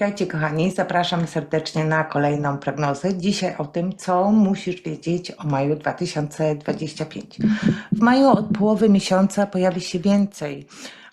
Witajcie kochani, zapraszam serdecznie na kolejną prognozę. Dzisiaj o tym, co musisz wiedzieć o maju 2025. W maju od połowy miesiąca pojawi się więcej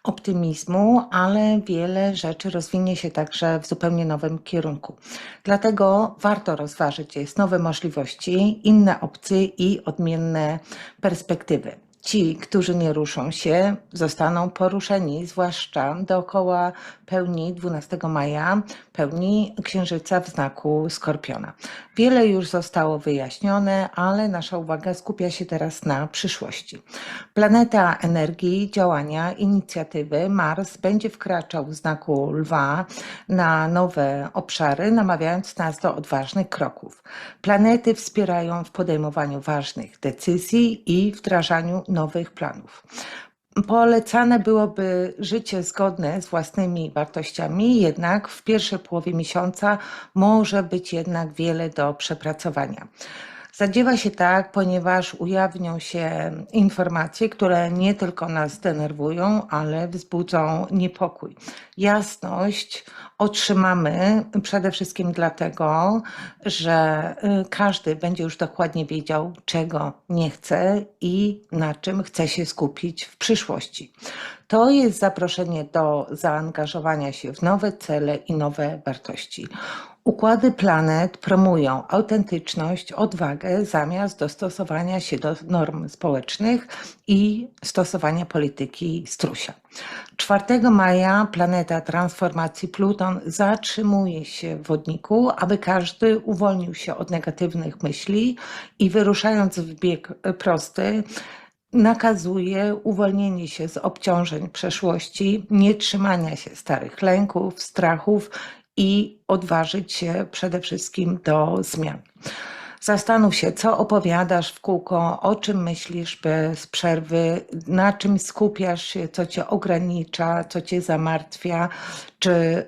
optymizmu, ale wiele rzeczy rozwinie się także w zupełnie nowym kierunku. Dlatego warto rozważyć jest nowe możliwości, inne opcje i odmienne perspektywy. Ci, którzy nie ruszą się, zostaną poruszeni, zwłaszcza dookoła pełni 12 maja, pełni księżyca w znaku skorpiona. Wiele już zostało wyjaśnione, ale nasza uwaga skupia się teraz na przyszłości. Planeta energii, działania, inicjatywy Mars będzie wkraczał w znaku lwa na nowe obszary, namawiając nas do odważnych kroków. Planety wspierają w podejmowaniu ważnych decyzji i wdrażaniu nowych planów. Polecane byłoby życie zgodne z własnymi wartościami, jednak w pierwszej połowie miesiąca może być jednak wiele do przepracowania. Zadziewa się tak, ponieważ ujawnią się informacje, które nie tylko nas denerwują, ale wzbudzą niepokój. Jasność otrzymamy przede wszystkim dlatego, że y, każdy będzie już dokładnie wiedział, czego nie chce i na czym chce się skupić w przyszłości. To jest zaproszenie do zaangażowania się w nowe cele i nowe wartości. Układy planet promują autentyczność, odwagę zamiast dostosowania się do norm społecznych i stosowania polityki strusia. 4 maja planeta transformacji Pluton zatrzymuje się w wodniku, aby każdy uwolnił się od negatywnych myśli i wyruszając w bieg prosty, nakazuje uwolnienie się z obciążeń przeszłości, nie trzymania się starych lęków, strachów i odważyć się przede wszystkim do zmian. Zastanów się, co opowiadasz w kółko, o czym myślisz bez przerwy, na czym skupiasz się, co cię ogranicza, co cię zamartwia, czy y,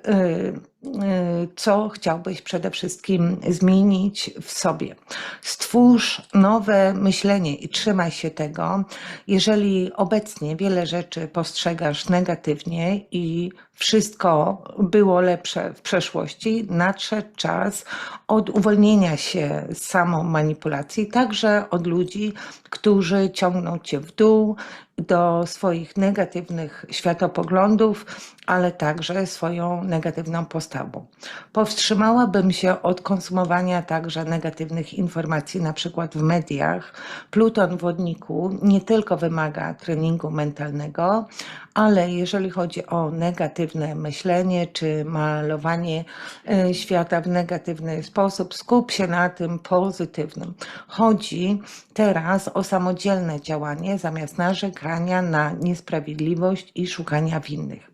y, co chciałbyś przede wszystkim zmienić w sobie. Stwórz nowe myślenie i trzymaj się tego. Jeżeli obecnie wiele rzeczy postrzegasz negatywnie i wszystko było lepsze w przeszłości, nadszedł czas od uwolnienia się z samą manipulacji, także od ludzi, którzy ciągną cię w dół, do swoich negatywnych światopoglądów, ale także swoją negatywną postawą. Powstrzymałabym się od konsumowania także negatywnych informacji, na przykład w mediach. Pluton wodniku nie tylko wymaga treningu mentalnego, ale jeżeli chodzi o negatywne myślenie czy malowanie e, świata w negatywny sposób, skup się na tym pozytywnym. Chodzi teraz o samodzielne działanie zamiast narzekania na niesprawiedliwość i szukania winnych.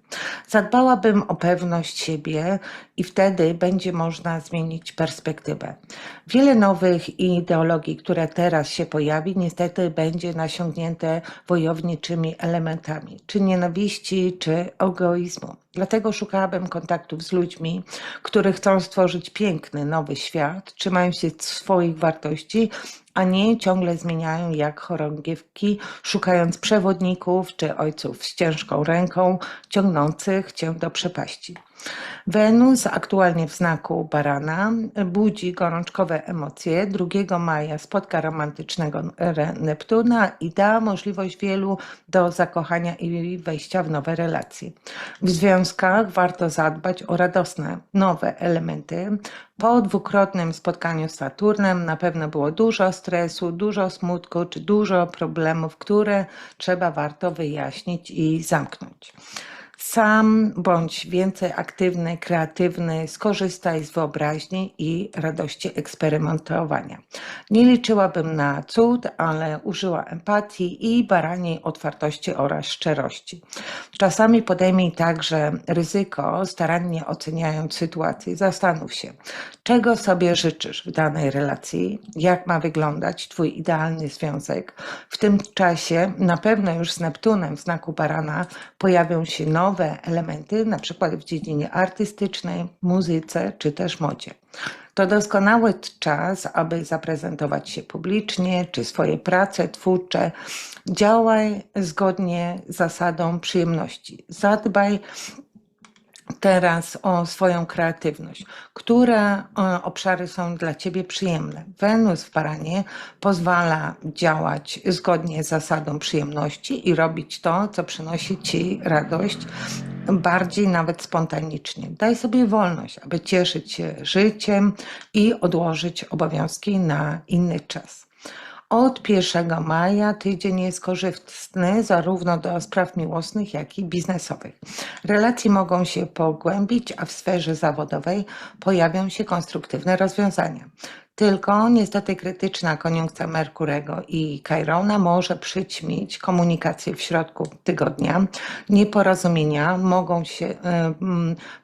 Zadbałabym o pewność siebie i wtedy będzie można zmienić perspektywę. Wiele nowych ideologii, które teraz się pojawi, niestety będzie nasiągnięte wojowniczymi elementami, czy nienawiści, czy egoizmu. Dlatego szukałabym kontaktów z ludźmi, którzy chcą stworzyć piękny, nowy świat, trzymają się swoich wartości, a nie ciągle zmieniają jak chorągiewki, szukając przewodników czy ojców z ciężką ręką, ciągnących cię do przepaści. Wenus aktualnie w znaku barana budzi gorączkowe emocje. 2 maja spotka romantycznego Neptuna i da możliwość wielu do zakochania i wejścia w nowe relacje. W związkach warto zadbać o radosne, nowe elementy. Po dwukrotnym spotkaniu z Saturnem na pewno było dużo stresu, dużo smutku czy dużo problemów, które trzeba warto wyjaśnić i zamknąć. Sam bądź więcej aktywny, kreatywny, skorzystaj z wyobraźni i radości eksperymentowania. Nie liczyłabym na cud, ale użyła empatii i baraniej otwartości oraz szczerości. Czasami podejmij także ryzyko, starannie oceniając sytuację. Zastanów się, czego sobie życzysz w danej relacji, jak ma wyglądać Twój idealny związek. W tym czasie na pewno już z Neptunem w znaku barana pojawią się nowe, nowe elementy, na przykład w dziedzinie artystycznej, muzyce czy też modzie. To doskonały czas, aby zaprezentować się publicznie, czy swoje prace twórcze. Działaj zgodnie z zasadą przyjemności. Zadbaj teraz o swoją kreatywność. Które e, obszary są dla Ciebie przyjemne? Wenus w Baranie pozwala działać zgodnie z zasadą przyjemności i robić to, co przynosi Ci radość, bardziej nawet spontanicznie. Daj sobie wolność, aby cieszyć się życiem i odłożyć obowiązki na inny czas. Od 1 maja tydzień jest korzystny zarówno do spraw miłosnych, jak i biznesowych. Relacje mogą się pogłębić, a w sferze zawodowej pojawią się konstruktywne rozwiązania. Tylko niestety krytyczna koniunkcja Merkurego i Kairona może przyćmić komunikację w środku tygodnia. Nieporozumienia mogą się y,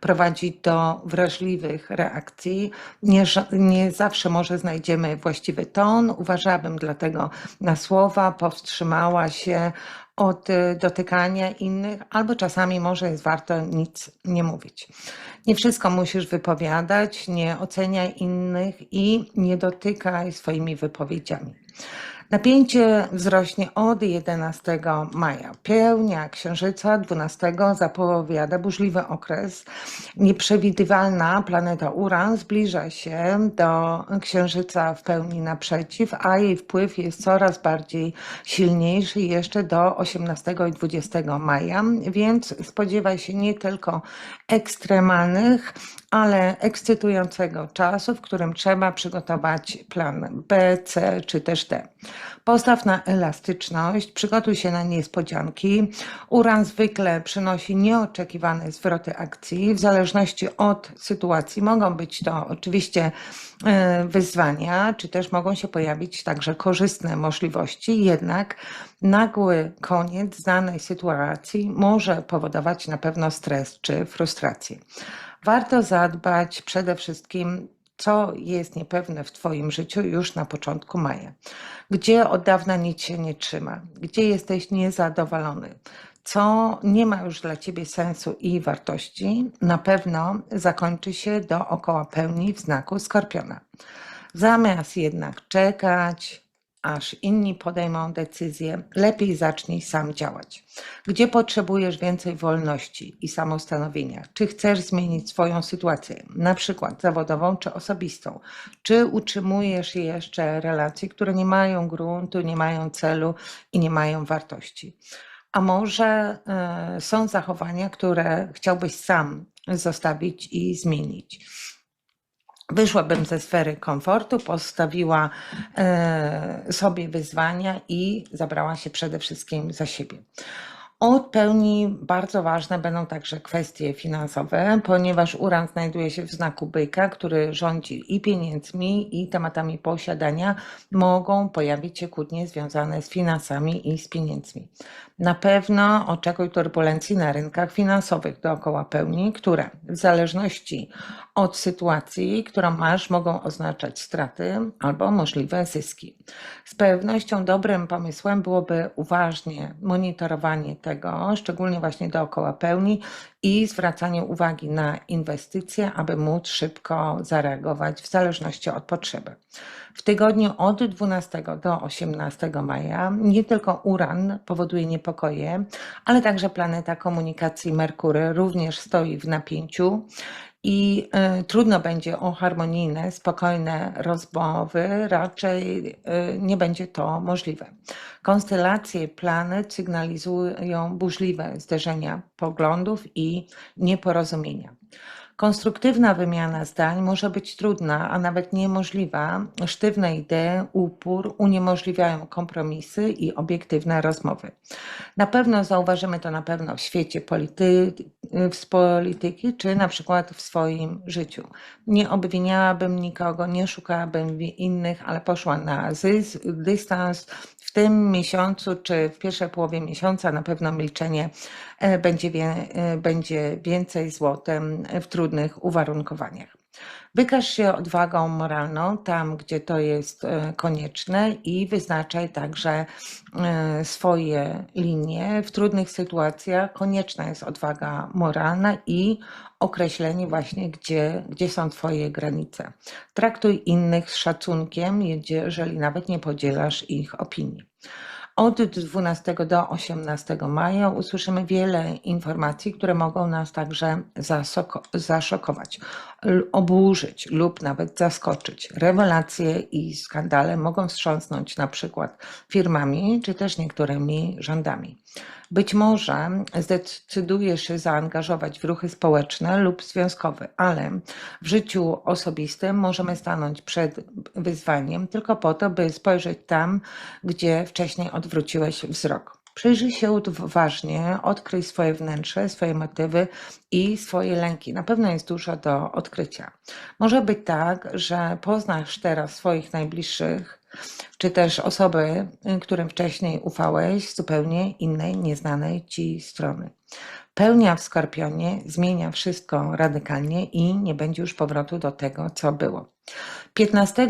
prowadzić do wrażliwych reakcji. Nie, nie zawsze może znajdziemy właściwy ton. Uważałabym dlatego na słowa, powstrzymała się od y, dotykania innych, albo czasami może jest warto nic nie mówić. Nie wszystko musisz wypowiadać, nie oceniaj innych i nie dotykaj swoimi wypowiedziami. Napięcie wzrośnie od 11 maja. Pełnia księżyca 12 zapowiada burzliwy okres. Nieprzewidywalna planeta Uran zbliża się do księżyca w pełni naprzeciw, a jej wpływ jest coraz bardziej silniejszy jeszcze do 18 i 20 maja, więc spodziewaj się nie tylko ekstremalnych, ale ekscytującego czasu, w którym trzeba przygotować plan B, C czy też D. Postaw na elastyczność, przygotuj się na niespodzianki. Uran zwykle przynosi nieoczekiwane zwroty akcji. W zależności od sytuacji mogą być to oczywiście wyzwania, czy też mogą się pojawić także korzystne możliwości, jednak nagły koniec danej sytuacji może powodować na pewno stres czy frustrację. Warto zadbać przede wszystkim co jest niepewne w Twoim życiu już na początku maja, gdzie od dawna nic się nie trzyma, gdzie jesteś niezadowolony, co nie ma już dla Ciebie sensu i wartości, na pewno zakończy się dookoła pełni w znaku skorpiona. Zamiast jednak czekać, aż inni podejmą decyzję, lepiej zacznij sam działać. Gdzie potrzebujesz więcej wolności i samostanowienia? Czy chcesz zmienić swoją sytuację, na przykład zawodową czy osobistą? Czy utrzymujesz jeszcze relacje, które nie mają gruntu, nie mają celu i nie mają wartości? A może y, są zachowania, które chciałbyś sam zostawić i zmienić? Wyszłabym ze sfery komfortu, postawiła e, sobie wyzwania i zabrała się przede wszystkim za siebie. Od pełni bardzo ważne będą także kwestie finansowe, ponieważ Uran znajduje się w znaku byka, który rządzi i pieniędzmi, i tematami posiadania. Mogą pojawić się kłótnie związane z finansami i z pieniędzmi. Na pewno oczekuj turbulencji na rynkach finansowych dookoła pełni, które w zależności od sytuacji, którą masz, mogą oznaczać straty albo możliwe zyski. Z pewnością dobrym pomysłem byłoby uważnie monitorowanie tego, szczególnie właśnie dookoła pełni i zwracanie uwagi na inwestycje, aby móc szybko zareagować w zależności od potrzeby. W tygodniu od 12 do 18 maja nie tylko Uran powoduje niepokoje, ale także planeta komunikacji Merkury również stoi w napięciu i y, trudno będzie o harmonijne, spokojne rozmowy, raczej y, nie będzie to możliwe. Konstelacje planet sygnalizują burzliwe zderzenia poglądów i nieporozumienia. Konstruktywna wymiana zdań może być trudna, a nawet niemożliwa. Sztywne idee, upór uniemożliwiają kompromisy i obiektywne rozmowy. Na pewno zauważymy to na pewno w świecie polity z polityki, czy na przykład w swoim życiu. Nie obwiniałabym nikogo, nie szukałabym innych, ale poszła na dystans, w tym miesiącu czy w pierwszej połowie miesiąca na pewno milczenie e, będzie, e, będzie więcej złotem w trudnych uwarunkowaniach. Wykaż się odwagą moralną tam, gdzie to jest e, konieczne i wyznaczaj także swoje linie. W trudnych sytuacjach konieczna jest odwaga moralna i określenie właśnie, gdzie, gdzie są Twoje granice. Traktuj innych z szacunkiem, jeżeli nawet nie podzielasz ich opinii. Od 12 do 18 maja usłyszymy wiele informacji, które mogą nas także zaszokować, oburzyć lub nawet zaskoczyć. Rewelacje i skandale mogą wstrząsnąć na przykład firmami czy też niektórymi rządami. Być może zdecydujesz się zaangażować w ruchy społeczne lub związkowe, ale w życiu osobistym możemy stanąć przed wyzwaniem tylko po to, by spojrzeć tam, gdzie wcześniej odwróciłeś wzrok. Przyjrzyj się uważnie, odkryj swoje wnętrze, swoje motywy i swoje lęki. Na pewno jest dużo do odkrycia. Może być tak, że poznasz teraz swoich najbliższych, czy też osoby, y, którym wcześniej ufałeś z zupełnie innej, nieznanej ci strony. Pełnia w Skorpionie zmienia wszystko radykalnie i nie będzie już powrotu do tego, co było. 15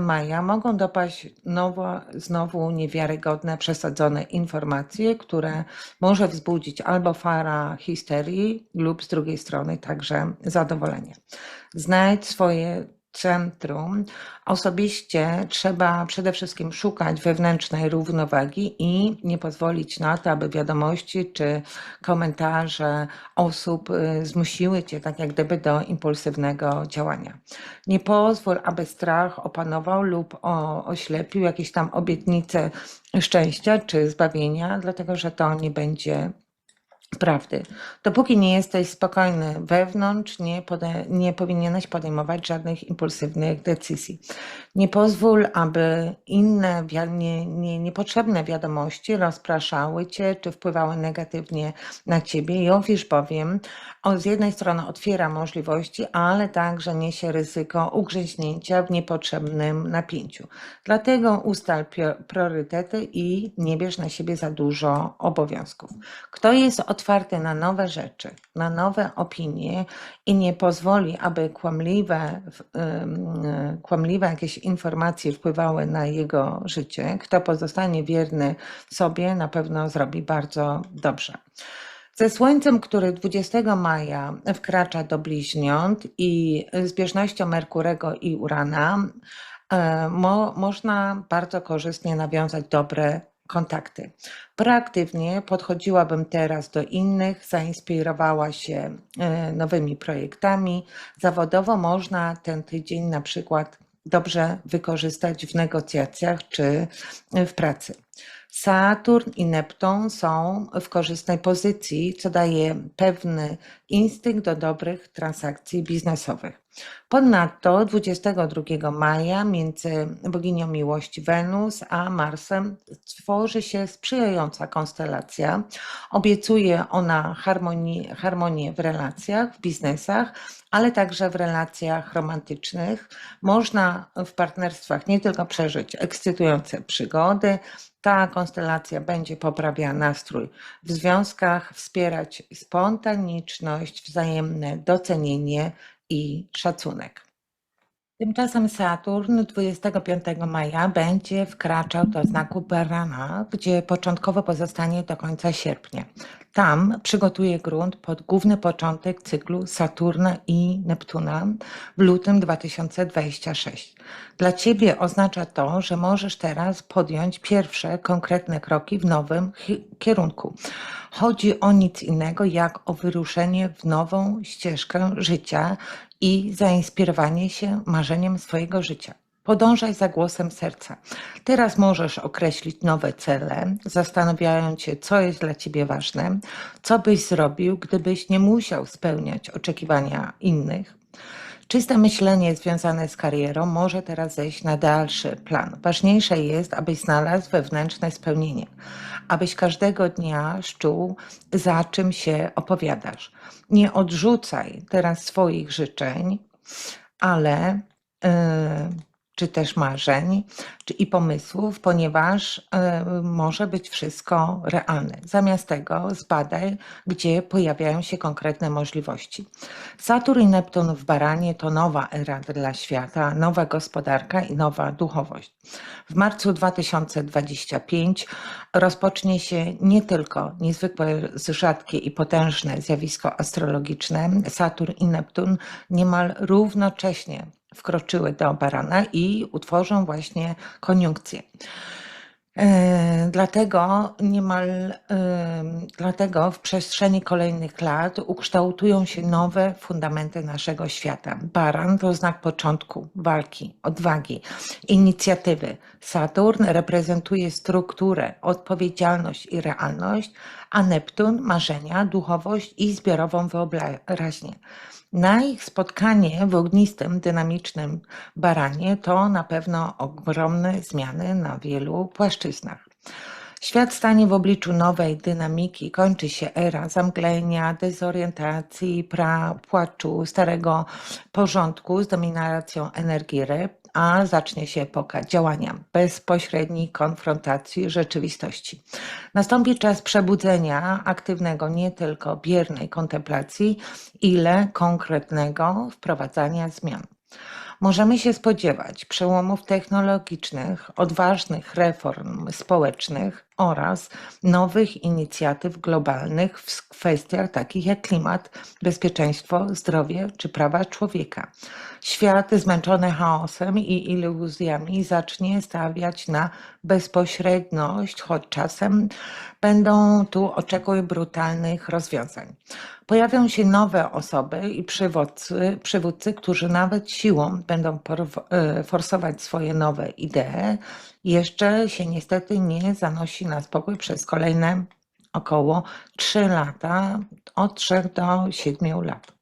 maja mogą dopaść nowo, znowu niewiarygodne, przesadzone informacje, które może wzbudzić albo fara histerii lub z drugiej strony także zadowolenie. Znajdź swoje centrum, osobiście trzeba przede wszystkim szukać wewnętrznej równowagi i nie pozwolić na to, aby wiadomości czy komentarze osób y, zmusiły cię tak jak gdyby do impulsywnego działania. Nie pozwól, aby strach opanował lub oślepił jakieś tam obietnice szczęścia czy zbawienia, dlatego że to nie będzie prawdy. Dopóki nie jesteś spokojny wewnątrz, nie, pode, nie powinieneś podejmować żadnych impulsywnych decyzji. Nie pozwól, aby inne nie, nie, niepotrzebne wiadomości rozpraszały cię czy wpływały negatywnie na ciebie. Jowisz bowiem on z jednej strony otwiera możliwości, ale także niesie ryzyko ugrzęźnięcia w niepotrzebnym napięciu. Dlatego ustal priorytety i nie bierz na siebie za dużo obowiązków. Kto jest otwarty na nowe rzeczy, na nowe opinie i nie pozwoli, aby kłamliwe, kłamliwe jakieś informacje wpływały na jego życie, kto pozostanie wierny sobie, na pewno zrobi bardzo dobrze. Ze Słońcem, który 20 maja wkracza do bliźniąt i zbieżnością Merkurego i Urana, e, mo, można bardzo korzystnie nawiązać dobre kontakty. Proaktywnie podchodziłabym teraz do innych, zainspirowała się e, nowymi projektami. Zawodowo można ten tydzień na przykład dobrze wykorzystać w negocjacjach czy w pracy. Saturn i Neptun są w korzystnej pozycji, co daje pewny instynkt do dobrych transakcji biznesowych. Ponadto 22 maja między boginią miłości Wenus a Marsem tworzy się sprzyjająca konstelacja. Obiecuje ona harmonię, harmonię w relacjach, w biznesach, ale także w relacjach romantycznych. Można w partnerstwach nie tylko przeżyć ekscytujące przygody, ta konstelacja będzie poprawiała nastrój w związkach, wspierać spontaniczność, wzajemne docenienie i szacunek. Tymczasem Saturn 25 maja będzie wkraczał do znaku Barana, gdzie początkowo pozostanie do końca sierpnia. Tam przygotuje grunt pod główny początek cyklu Saturna i Neptuna w lutym 2026. Dla Ciebie oznacza to, że możesz teraz podjąć pierwsze konkretne kroki w nowym kierunku. Chodzi o nic innego jak o wyruszenie w nową ścieżkę życia i zainspirowanie się marzeniem swojego życia. Podążaj za głosem serca. Teraz możesz określić nowe cele, zastanawiając się, co jest dla ciebie ważne, co byś zrobił, gdybyś nie musiał spełniać oczekiwania innych. Czyste myślenie związane z karierą może teraz zejść na dalszy plan. Ważniejsze jest, abyś znalazł wewnętrzne spełnienie, abyś każdego dnia szczuł, za czym się opowiadasz. Nie odrzucaj teraz swoich życzeń, ale. Yy, czy też marzeń, czy i pomysłów, ponieważ y, może być wszystko realne. Zamiast tego zbadaj, gdzie pojawiają się konkretne możliwości. Saturn i Neptun w Baranie to nowa era dla świata, nowa gospodarka i nowa duchowość. W marcu 2025 rozpocznie się nie tylko niezwykle rzadkie i potężne zjawisko astrologiczne, Saturn i Neptun niemal równocześnie wkroczyły do barana i utworzą właśnie koniunkcję. E, Dlatego niemal e, dlatego w przestrzeni kolejnych lat ukształtują się nowe fundamenty naszego świata. Baran to znak początku walki, odwagi, inicjatywy. Saturn reprezentuje strukturę, odpowiedzialność i realność, a Neptun marzenia, duchowość i zbiorową wyobraźnię. Na ich spotkanie w ognistym, dynamicznym baranie to na pewno ogromne zmiany na wielu płaszczyznach. Świat stanie w obliczu nowej dynamiki, kończy się era zamglenia, dezorientacji, pra, płaczu, starego porządku z dominacją energii ryb, a zacznie się epoka działania, bezpośredniej konfrontacji rzeczywistości. Nastąpi czas przebudzenia aktywnego, nie tylko biernej kontemplacji, ile konkretnego wprowadzania zmian. Możemy się spodziewać przełomów technologicznych, odważnych reform społecznych oraz nowych inicjatyw globalnych w kwestiach takich jak klimat, bezpieczeństwo, zdrowie czy prawa człowieka. Świat zmęczony chaosem i iluzjami zacznie stawiać na bezpośredność, choć czasem będą tu oczekuj brutalnych rozwiązań. Pojawią się nowe osoby i przywódcy, przywódcy którzy nawet siłą będą e, forsować swoje nowe idee. Jeszcze się niestety nie zanosi na spokój przez kolejne około 3 lata, od 3 do 7 lat.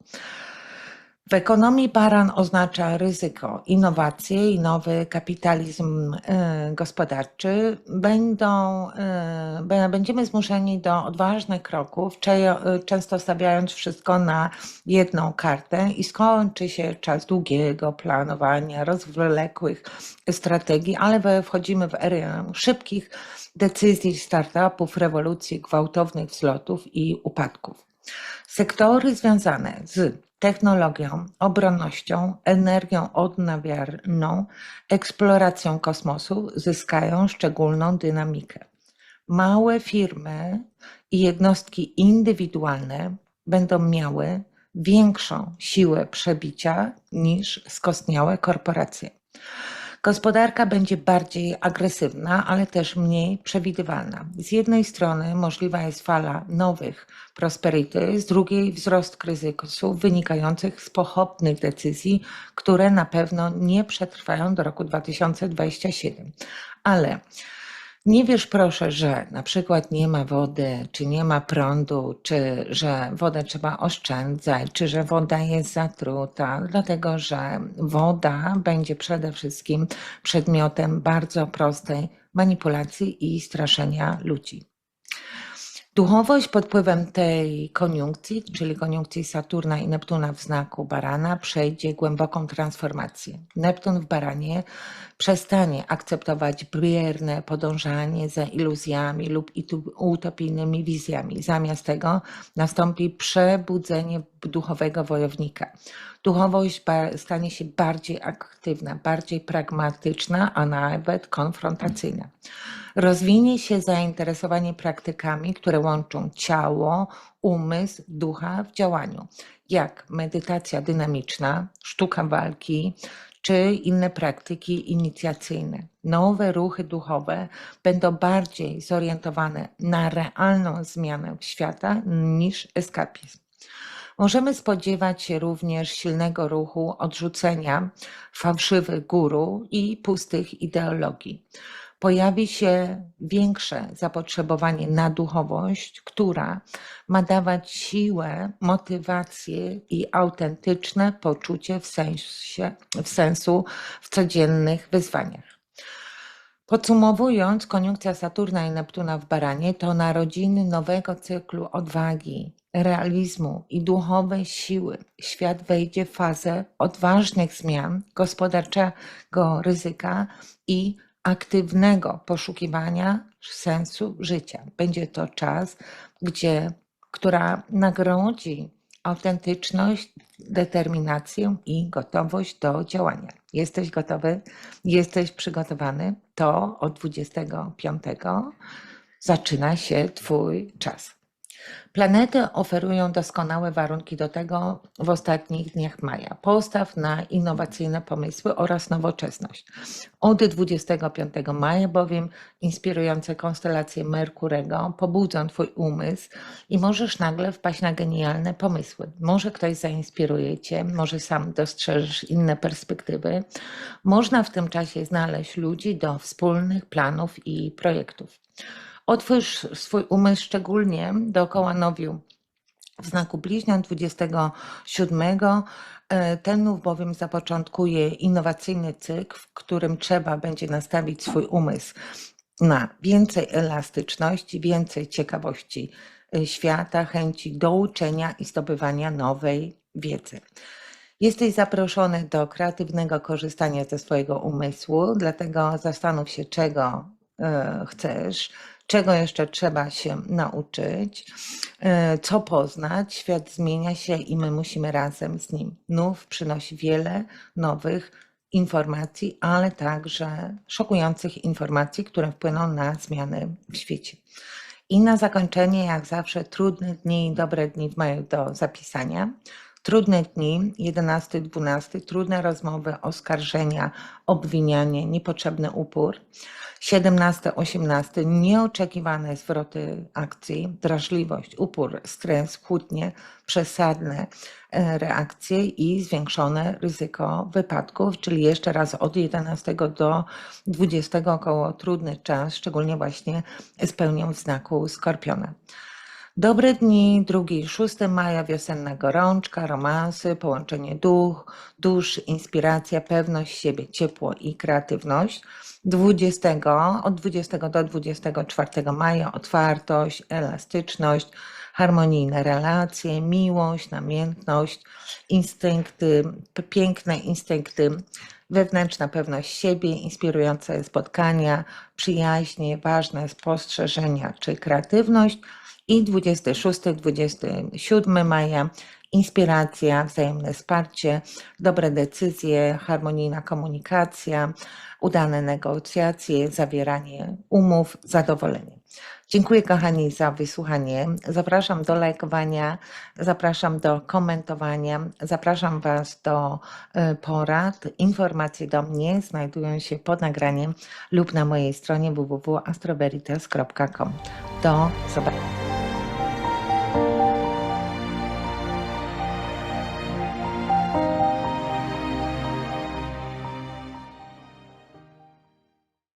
W ekonomii baran oznacza ryzyko, innowacje i nowy kapitalizm e, gospodarczy. Będą, e, będziemy zmuszeni do odważnych kroków, często stawiając wszystko na jedną kartę i skończy się czas długiego planowania, rozwlekłych strategii, ale wchodzimy w erę szybkich decyzji startupów, rewolucji, gwałtownych wzlotów i upadków. Sektory związane z technologią, obronnością, energią odnawialną, eksploracją kosmosu zyskają szczególną dynamikę. Małe firmy i jednostki indywidualne będą miały większą siłę przebicia niż skostniałe korporacje. Gospodarka będzie bardziej agresywna, ale też mniej przewidywalna. Z jednej strony możliwa jest fala nowych prosperity, z drugiej wzrost kryzysów wynikających z pochopnych decyzji, które na pewno nie przetrwają do roku 2027. Ale nie wiesz proszę, że na przykład nie ma wody, czy nie ma prądu, czy że wodę trzeba oszczędzać, czy że woda jest zatruta, dlatego że woda będzie przede wszystkim przedmiotem bardzo prostej manipulacji i straszenia ludzi. Duchowość pod wpływem tej koniunkcji, czyli koniunkcji Saturna i Neptuna w znaku barana, przejdzie głęboką transformację. Neptun w baranie przestanie akceptować bierne podążanie za iluzjami lub utopijnymi wizjami. Zamiast tego nastąpi przebudzenie duchowego wojownika. Duchowość stanie się bardziej aktywna, bardziej pragmatyczna, a nawet konfrontacyjna. Rozwinie się zainteresowanie praktykami, które łączą ciało, umysł, ducha w działaniu, jak medytacja dynamiczna, sztuka walki, czy inne praktyki inicjacyjne. Nowe ruchy duchowe będą bardziej zorientowane na realną zmianę świata niż eskapizm. Możemy spodziewać się również silnego ruchu odrzucenia fałszywych guru i pustych ideologii. Pojawi się większe zapotrzebowanie na duchowość, która ma dawać siłę, motywację i autentyczne poczucie w, sensie, w sensu w codziennych wyzwaniach. Podsumowując, koniunkcja Saturna i Neptuna w Baranie to narodziny nowego cyklu odwagi, realizmu i duchowej siły. Świat wejdzie w fazę odważnych zmian, gospodarczego ryzyka i aktywnego poszukiwania sensu życia. Będzie to czas, gdzie, która nagrodzi autentyczność, determinację i gotowość do działania. Jesteś gotowy? Jesteś przygotowany? To od 25 zaczyna się Twój czas. Planety oferują doskonałe warunki do tego w ostatnich dniach maja. Postaw na innowacyjne pomysły oraz nowoczesność. Od 25 maja bowiem inspirujące konstelacje Merkurego pobudzą Twój umysł i możesz nagle wpaść na genialne pomysły. Może ktoś zainspiruje Cię, może sam dostrzeżesz inne perspektywy. Można w tym czasie znaleźć ludzi do wspólnych planów i projektów. Otwórz swój umysł szczególnie dookoła nowiu. W znaku bliźniąt 27 e, ten nów bowiem zapoczątkuje innowacyjny cykl, w którym trzeba będzie nastawić swój umysł na więcej elastyczności, więcej ciekawości e, świata, chęci do uczenia i zdobywania nowej wiedzy. Jesteś zaproszony do kreatywnego korzystania ze swojego umysłu, dlatego zastanów się, czego e, chcesz, czego jeszcze trzeba się nauczyć, e, co poznać. Świat zmienia się i my musimy razem z nim. Nów przynosi wiele nowych informacji, ale także szokujących informacji, które wpłyną na zmiany w świecie. I na zakończenie, jak zawsze, trudne dni i dobre dni w maju do zapisania. Trudne dni, 11-12, trudne rozmowy, oskarżenia, obwinianie, niepotrzebny upór. 17-18, nieoczekiwane zwroty akcji, drażliwość, upór, stres, kłótnie, przesadne e, reakcje i zwiększone ryzyko wypadków, czyli jeszcze raz od 11 do 20 około trudny czas, szczególnie właśnie z pełnią w znaku skorpiona. Dobre dni, 2-6 maja, wiosenna gorączka, romansy, połączenie duch, dusz, inspiracja, pewność siebie, ciepło i kreatywność. 20, od 20 do 24 maja otwartość, elastyczność, harmonijne relacje, miłość, namiętność, instynkty, piękne instynkty, wewnętrzna pewność siebie, inspirujące spotkania, przyjaźnie, ważne spostrzeżenia czy kreatywność – i 26-27 maja inspiracja, wzajemne wsparcie, dobre decyzje, harmonijna komunikacja, udane negocjacje, zawieranie umów, zadowolenie. Dziękuję kochani za wysłuchanie. Zapraszam do lajkowania, zapraszam do komentowania, zapraszam Was do e, porad. Informacje do mnie znajdują się pod nagraniem lub na mojej stronie www.astroberitas.com. Do zobaczenia.